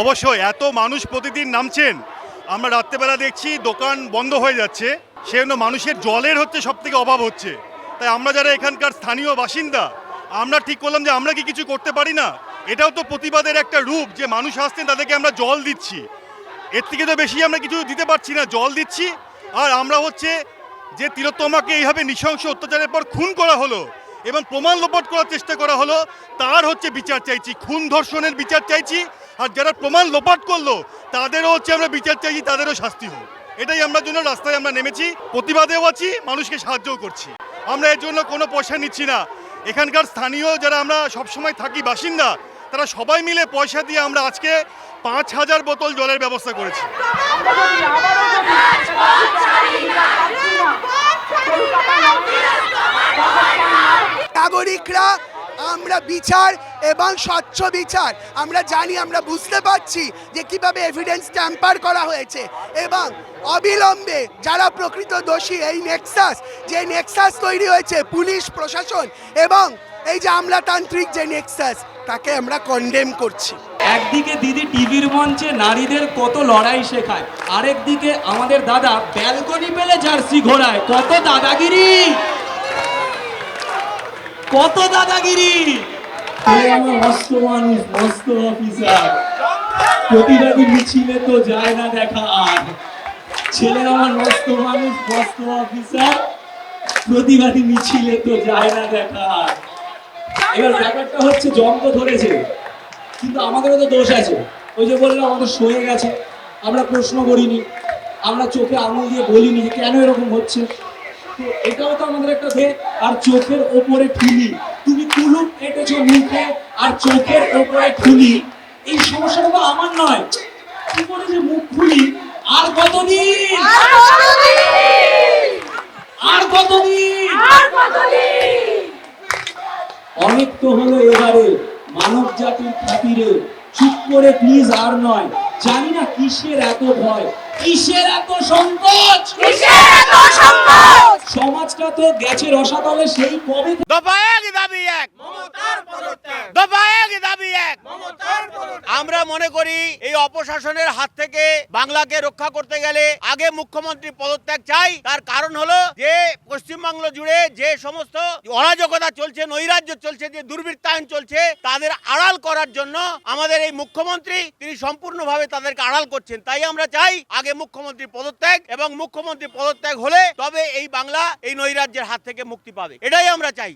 অবশ্যই, এত মানুষ প্রতিদিন নামছেন, আমরা রাত্রেবেলা দেখছি দোকান বন্ধ হয়ে যাচ্ছে সেজন্য মানুষের জলের হচ্ছে সব থেকে অভাব হচ্ছে। তাই আমরা যারা এখানকার স্থানীয় বাসিন্দা, আমরা ঠিক করলাম যে আমরা কি কিছু করতে পারি না, এটাও তো প্রতিবাদের একটা রূপ যে মানুষ আসছেন, তাদেরকে আমরা জল দিচ্ছি। এর থেকে তো বেশি আমরা কিছু দিতে পারছি না, জল দিচ্ছি, আর আমরা হচ্ছে যে তিলোত্তমাকে এইভাবে নৃশংস অত্যাচারের পর খুন করা হলো এবং প্রমাণ লোপাট করার চেষ্টা করা হলো, তার হচ্ছে বিচার চাইছি, খুন ধর্ষণের বিচার চাইছি আর যারা প্রমাণ লোপাট করল, তাদেরও হচ্ছে আমরা বিচার চাইছি, তাদেরও শাস্তি হোক। এটাই আমরা জন্য রাস্তায় আমরা নেমেছি, প্রতিবাদেও আছি, মানুষকে সাহায্যও করছি। আমরা এর জন্য কোনো পয়সা নিচ্ছি না। এখানকার স্থানীয় যারা আমরা সবসময় থাকি বাসিন্দা, তারা সবাই মিলে পয়সা দিয়ে আমরা আজকে পাঁচ হাজার বোতল জলের ব্যবস্থা করেছি। নাগরিকরা, আমরা বিচার এবং স্বচ্ছ বিচার। আমরা জানি, আমরা বুঝতে পারছি যে কীভাবে এভিডেন্স ট্যাম্পার করা হয়েছে এবং অবিলম্বে যারা প্রকৃত দোষী এই নেক্সাস যে নেক্সাস তৈরি হয়েছে, পুলিশ, প্রশাসন এবং এই যে আমলাতান্ত্রিক যে নেক্সাস তাকে আমরা কন্ডেম করছি। একদিকে দিদি টিভির মঞ্চে নারীদের কত লড়াই শেখায়, আরেকদিকে আমাদের দাদা ব্যালকনি পেলে জার্সি ঘোরায় কত দাদাগিরি! কত দাদাগিরি! ছেলে আমার মস্ত মানুষ, মস্ত অফিসার? প্রতিবাদী মিছিলে তো যায় না দেখা আর। ছেলে আমার মস্ত মানুষ, মস্ত অফিসার। প্রতিবাদী মিছিলে তো যায় না দেখা আর। এবার ব্যাপারটা হচ্ছে, জঙ্গ ধরেছে। কিন্তু আমাদেরও তো দোষ আছে। ওই যে বললাম, আমাদের সয়ে গেছে। আমরা প্রশ্ন করিনি। আমরা চোখে আঙুল দিয়ে বলিনি কেন এরকম হচ্ছে। তো এটাও তো আমাদের একটা দে আর চোখের ওপরে ঠুলি। কুলুপ মুখে আর চোখের ঠুলি এই আমার নয়। কি করে যে মুখ খুলি? আর কতদিন? আর কতদিন? অনেক তো হলো এবারে মানব জাতির খাতিরে। চুপ করে প্লিজ আর নয়। জানি না কিসের এত ভয় কিসের এত সংকোচ? তো গেছে রসাতলে সেই কবে দফা এক দাবি এক দফা এক দাবি এক আমরা মনে করি এই অপশাসনের হাত থেকে বাংলাকে রক্ষা করতে গেলে আগে মুখ্যমন্ত্রী পদত্যাগ চাই। তার কারণ হলো যে পশ্চিমবাংলা জুড়ে যে সমস্ত অরাজকতা চলছে নৈরাজ্য চলছে যে দুর্বৃত্তায়ন চলছে তাদের আড়াল করার জন্য আমাদের এই মুখ্যমন্ত্রী তিনি সম্পূর্ণভাবে তাদেরকে আড়াল করছেন। তাই আমরা চাই আগে মুখ্যমন্ত্রী পদত্যাগ এবং মুখ্যমন্ত্রী পদত্যাগ হলে তবে এই বাংলা এই নৈরাজ্যের হাত থেকে মুক্তি পাবে। এটাই আমরা চাই।